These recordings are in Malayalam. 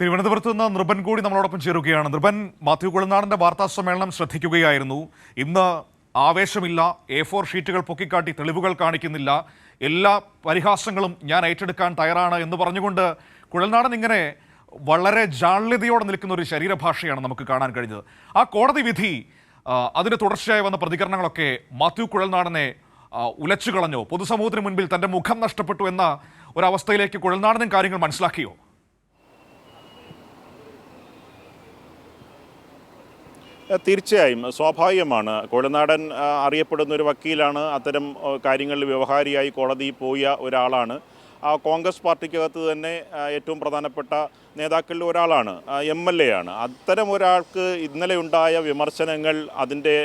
തിരുവനന്തപുരത്ത് നിന്ന് നൃപൻ കൂടി നമ്മളോടൊപ്പം ചേരുകയാണ്. നൃപൻ മാത്യു കുളനാടന്റെ വാർത്താ സമ്മേളനം ശ്രദ്ധിക്കുകയായിരുന്നു. ഇന്ന് ആവേശമില്ല എ ഫോർ ഷീറ്റുകൾ പൊക്കിക്കാട്ടി തെളിവുകൾ കാണിക്കുന്നില്ല. എല്ലാ പരിഹാസങ്ങളും ഞാൻ ഏറ്റെടുക്കാൻ തയ്യാറാണ് എന്ന് പറഞ്ഞുകൊണ്ട് കുഴൽനാടൻ ഇങ്ങനെ വളരെ ജാള്യതയോടെ നിൽക്കുന്ന ഒരു ശരീരഭാഷയാണ് നമുക്ക് കാണാൻ കഴിഞ്ഞത്. ആ കോടതി വിധി അതിന് തുടർച്ചയായി വന്ന പ്രതികരണങ്ങളൊക്കെ മാത്യു കുഴൽനാടനെ ഉലച്ചു കളഞ്ഞോ പൊതുസമൂഹത്തിന് മുൻപിൽ തന്റെ മുഖം നഷ്ടപ്പെട്ടു എന്ന ഒരവസ്ഥയിലേക്ക് കുഴൽനാടനും കാര്യങ്ങൾ മനസ്സിലാക്കിയോ? തീർച്ചയായും. സ്വാഭാവികമാണ്. കോഴനാടൻ അറിയപ്പെടുന്ന ഒരു വക്കീലാണ് അത്തരം കാര്യങ്ങളിൽ വ്യവഹാരിയായി കോടതിയിൽ പോയ ഒരാളാണ്. ആ കോൺഗ്രസ് പാർട്ടിക്കകത്ത് തന്നെ ഏറ്റവും പ്രധാനപ്പെട്ട നേതാക്കളിൽ ഒരാളാണ് എം എൽ എ ആണ്. അത്തരം ഒരാൾക്ക് ഇന്നലെ ഉണ്ടായ വിമർശനങ്ങൾ അതിന്റെ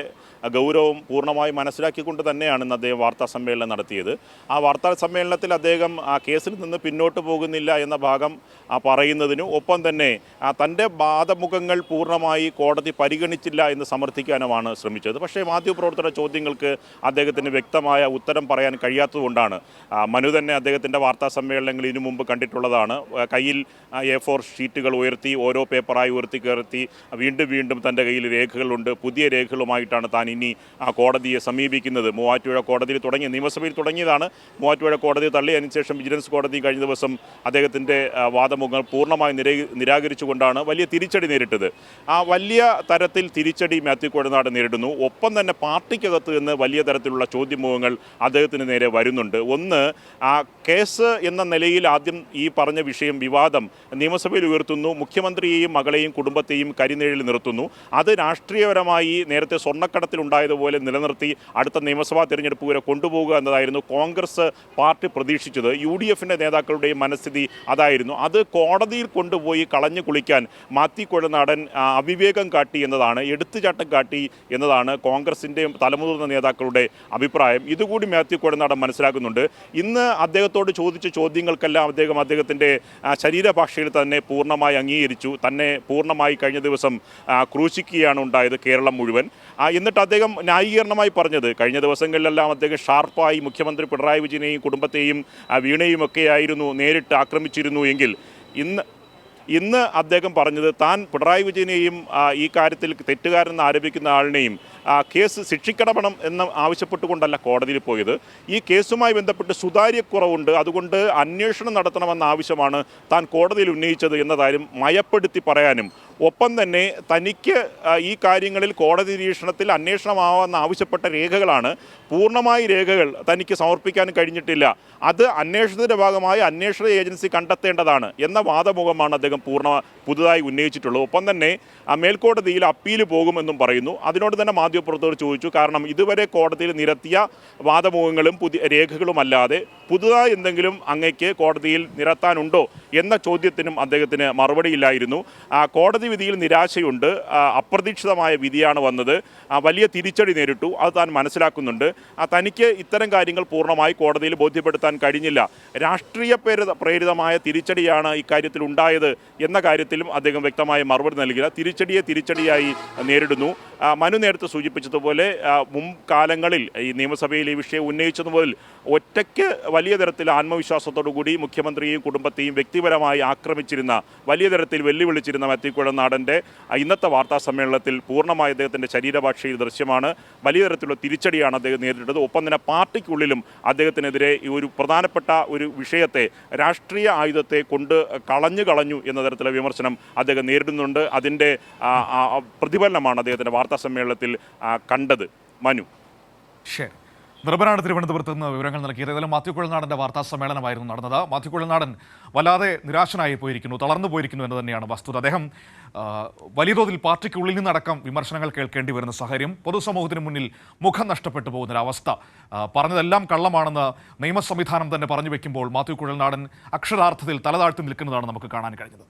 ഗൗരവം പൂർണമായി മനസ്സിലാക്കിക്കൊണ്ട് തന്നെയാണ് ഇന്ന് അദ്ദേഹം വാർത്താ സമ്മേളനം നടത്തിയത്. ആ വാർത്താ സമ്മേളനത്തിൽ അദ്ദേഹം ആ കേസിൽ നിന്ന് പിന്നോട്ട് പോകുന്നില്ല എന്ന ഭാഗം ആ പറയുന്നതിനും ഒപ്പം തന്നെ തന്റെ വാദമുഖങ്ങൾ പൂർണമായി കോടതി പരിഗണിച്ചില്ല എന്ന് സമർത്ഥിക്കാനുമാണ് ശ്രമിച്ചത്. പക്ഷേ മാധ്യമപ്രവർത്തകരുടെ ചോദ്യങ്ങൾക്ക് അദ്ദേഹത്തിന് വ്യക്തമായ ഉത്തരം പറയാൻ കഴിയാത്തതുകൊണ്ടാണ് മനു തന്നെ അദ്ദേഹത്തിന്റെ വാർത്താ സമ്മേളനങ്ങൾ ഇതിനു മുമ്പ് കണ്ടിട്ടുള്ളതാണ്. കയ്യിൽ എ ഫോർ ഷീറ്റുകൾ ഉയർത്തി ഓരോ പേപ്പറായി ഉയർത്തി കയർത്തി വീണ്ടും വീണ്ടും തന്റെ കയ്യിൽ രേഖകളുണ്ട്. പുതിയ രേഖകളുമായിട്ടാണ് താൻ ഇനി ആ കോടതിയെ സമീപിക്കുന്നത്. മൂവാറ്റുപുഴ കോടതിയിൽ തുടങ്ങി നിയമസഭയിൽ തുടങ്ങിയതാണ്. മൂവാറ്റുപുഴ കോടതി തള്ളി ശേഷം വിജിലൻസ് കോടതി കഴിഞ്ഞ ദിവസം അദ്ദേഹത്തിന്റെ വാദമുഖങ്ങൾ പൂർണമായി നിര നിരാകരിച്ചുകൊണ്ടാണ് വലിയ തിരിച്ചടി നേരിട്ടത്. ആ വലിയ തരത്തിൽ തിരിച്ചടി മാത്യു കോഴനാട് നേരിടുന്നു. ഒപ്പം തന്നെ പാർട്ടിക്കകത്ത് നിന്ന് വലിയ തരത്തിലുള്ള ചോദ്യമുഖങ്ങൾ അദ്ദേഹത്തിന് നേരെ വരുന്നുണ്ട്. ഒന്ന് ആ കേസ് എന്ന നിലയിൽ ആദ്യം ഈ പറഞ്ഞ വിഷയം വിവാദം നിയമസഭയിൽ ഉയർത്തുന്നു മുഖ്യമന്ത്രിയെയും മകളെയും കുടുംബത്തെയും കരിനേഴിൽ നിർത്തുന്നു. അത് രാഷ്ട്രീയപരമായി നേരത്തെ സ്വർണക്കടത്തിൽ സ്വർണക്കടത്തിലുണ്ടായതുപോലെ നിലനിർത്തി അടുത്ത നിയമസഭാ തിരഞ്ഞെടുപ്പ് വരെ കൊണ്ടുപോകുക എന്നതായിരുന്നു കോൺഗ്രസ് പാർട്ടി പ്രതീക്ഷിച്ചത്. യു ഡി എഫിന്റെ നേതാക്കളുടെയും മനസ്ഥിതി അതായിരുന്നു. അത് കോടതിയിൽ കൊണ്ടുപോയി കളഞ്ഞു കുളിക്കാൻ മാത്തി കുഴനാടൻ അവിവേകം കാട്ടി എന്നതാണ് എടുത്തുചാട്ടം കാട്ടി എന്നതാണ് കോൺഗ്രസിന്റെ തലമുതിർന്ന നേതാക്കളുടെ അഭിപ്രായം. ഇതുകൂടി മാത്യു കുഴനാടൻ മനസ്സിലാക്കുന്നുണ്ട്. ഇന്ന് അദ്ദേഹത്തോട് ചോദിച്ച ചോദ്യങ്ങൾക്കെല്ലാം അദ്ദേഹം അദ്ദേഹത്തിന്റെ ശരീരഭാഷയിൽ തന്നെ പൂർണമായി അംഗീകരിച്ചു. തന്നെ പൂർണമായി കഴിഞ്ഞ ദിവസം ക്രൂശിക്കുകയാണ് ഉണ്ടായത് കേരളം മുഴുവൻ. എന്നിട്ട് അദ്ദേഹം ന്യായീകരണമായി പറഞ്ഞത് കഴിഞ്ഞ ദിവസങ്ങളിലെല്ലാം അദ്ദേഹം ഷാർപ്പായി മുഖ്യമന്ത്രി പിണറായി വിജയനെയും കുടുംബത്തെയും വീണയും ഒക്കെയായിരുന്നു നേരിട്ട് ആക്രമിച്ചിരുന്നു എങ്കിൽ ഇന്ന് ഇന്ന് അദ്ദേഹം പറഞ്ഞത് താൻ പിണറായി വിജയനെയും ഈ കാര്യത്തിൽ തെറ്റുകാരെന്ന് ആരോപിക്കുന്ന ആളിനെയും കേസ് ശിക്ഷിക്കടപണം എന്ന് ആവശ്യപ്പെട്ടുകൊണ്ടല്ല കോടതിയിൽ പോയത്. ഈ കേസുമായി ബന്ധപ്പെട്ട് സുതാര്യക്കുറവുണ്ട്. അതുകൊണ്ട് അന്വേഷണം നടത്തണമെന്ന ആവശ്യമാണ് താൻ കോടതിയിൽ ഉന്നയിച്ചത് എന്ന കാര്യം മയപ്പെടുത്തി പറയാനും ഒപ്പം തന്നെ തനിക്ക് ഈ കാര്യങ്ങളിൽ കോടതി നിരീക്ഷണത്തിൽ അന്വേഷണമാവാമെന്ന് ആവശ്യപ്പെട്ട രേഖകളാണ്. പൂർണമായി രേഖകൾ തനിക്ക് സമർപ്പിക്കാൻ കഴിഞ്ഞിട്ടില്ല. അത് അന്വേഷണത്തിന്റെ ഭാഗമായി അന്വേഷണ ഏജൻസി കണ്ടെത്തേണ്ടതാണ് എന്ന വാദമുഖമാണ് അദ്ദേഹം പൂർണ പുതുതായി ഉന്നയിച്ചിട്ടുള്ളത്. ഒപ്പം തന്നെ മേൽക്കോടതിയിൽ അപ്പീൽ പോകുമെന്നും പറയുന്നു. അതിനോട് തന്നെ മാധ്യമപ്രവർത്തകർ ചോദിച്ചു. കാരണം ഇതുവരെ കോടതിയിൽ നിരത്തിയ വാദമുഖങ്ങളും പുതിയ രേഖകളുമല്ലാതെ പുതുതായി എന്തെങ്കിലും അങ്ങയ്ക്ക് കോടതിയിൽ നിരത്താനുണ്ടോ എന്ന ചോദ്യത്തിനും അദ്ദേഹത്തിന് മറുപടിയില്ലായിരുന്നു. കോടതി വിധിയിൽ നിരാശയുണ്ട്. അപ്രതീക്ഷിതമായ വിധിയാണ് വന്നത്. വലിയ തിരിച്ചടി നേരിട്ടു. അത് താൻ മനസ്സിലാക്കുന്നുണ്ട്. തനിക്ക് ഇത്തരം കാര്യങ്ങൾ പൂർണമായി കോടതിയിൽ ബോധ്യപ്പെടുത്താൻ കഴിഞ്ഞില്ല. രാഷ്ട്രീയ പ്രേരിതമായ തിരിച്ചടിയാണ് ഇക്കാര്യത്തിൽ ഉണ്ടായത് എന്ന കാര്യത്തിലും അദ്ദേഹം വ്യക്തമായ മറുപടി നൽകില്ല. തിരിച്ചടിയെ തിരിച്ചടിയായി നേരിടുന്നു. മനു നേരത്തെ സൂചിപ്പിച്ചതുപോലെ മുൻകാലങ്ങളിൽ ഈ നിയമസഭയിൽ ഈ വിഷയം ഉന്നയിച്ചതുപോലെ ഒറ്റയ്ക്ക് വലിയ തരത്തിൽ ആത്മവിശ്വാസത്തോടു കൂടി മുഖ്യമന്ത്രിയെയും കുടുംബത്തെയും വ്യക്തിപരമായി ആക്രമിച്ചിരുന്ന വലിയ തരത്തിൽ വെല്ലുവിളിച്ചിരുന്ന മത്തിക്കുഴനാടന്റെ ഇന്നത്തെ വാർത്താ സമ്മേളനത്തിൽ പൂർണമായി അദ്ദേഹത്തിന്റെ ശരീരഭാഷയിൽ ദൃശ്യമാണ്. വലിയ തരത്തിലുള്ള തിരിച്ചടിയാണ് അദ്ദേഹം നേരിട്ടത്. ഒപ്പം തന്നെ പാർട്ടിക്കുള്ളിലും അദ്ദേഹത്തിനെതിരെ ഒരു പ്രധാനപ്പെട്ട ഒരു വിഷയത്തെ രാഷ്ട്രീയ ആയുധത്തെ കൊണ്ട് കളഞ്ഞു കളഞ്ഞു എന്ന തരത്തിലുള്ള വിമർശനം അദ്ദേഹം നേരിടുന്നുണ്ട്. അതിന്റെ പ്രതിഫലനമാണ് അദ്ദേഹത്തിന്റെ വാർത്താ സമ്മേളനത്തിൽ കണ്ടത്. മനു. ശരി. നിർഭനാണ് തിരുവനന്തപുരത്ത് നിന്ന് വിവരങ്ങൾ നൽകിയത്. ഏതായാലും മാത്യു കുഴൽനാടന്റെ വാർത്താ സമ്മേളനമായിരുന്നു നടന്നത്. മാത്യു കുഴൽനാടൻ വല്ലാതെ നിരാശനായി പോയിരിക്കുന്നു തളർന്നു പോയിരിക്കുന്നു എന്ന് തന്നെയാണ് വസ്തുത. അദ്ദേഹം വലിയ തോതിൽ പാർട്ടിക്കുള്ളിൽ നിന്നടക്കം വിമർശനങ്ങൾ കേൾക്കേണ്ടി വരുന്ന സാഹചര്യം പൊതുസമൂഹത്തിന് മുന്നിൽ മുഖം നഷ്ടപ്പെട്ടു പോകുന്നൊരവസ്ഥ പറഞ്ഞതെല്ലാം കള്ളമാണെന്ന് നിയമ സംവിധാനം തന്നെ പറഞ്ഞു വെക്കുമ്പോൾ മാത്യു കുഴൽനാടൻ അക്ഷരാർത്ഥത്തിൽ തലതാഴ്ത്തി നിൽക്കുന്നതാണ് നമുക്ക് കാണാൻ കഴിഞ്ഞത്.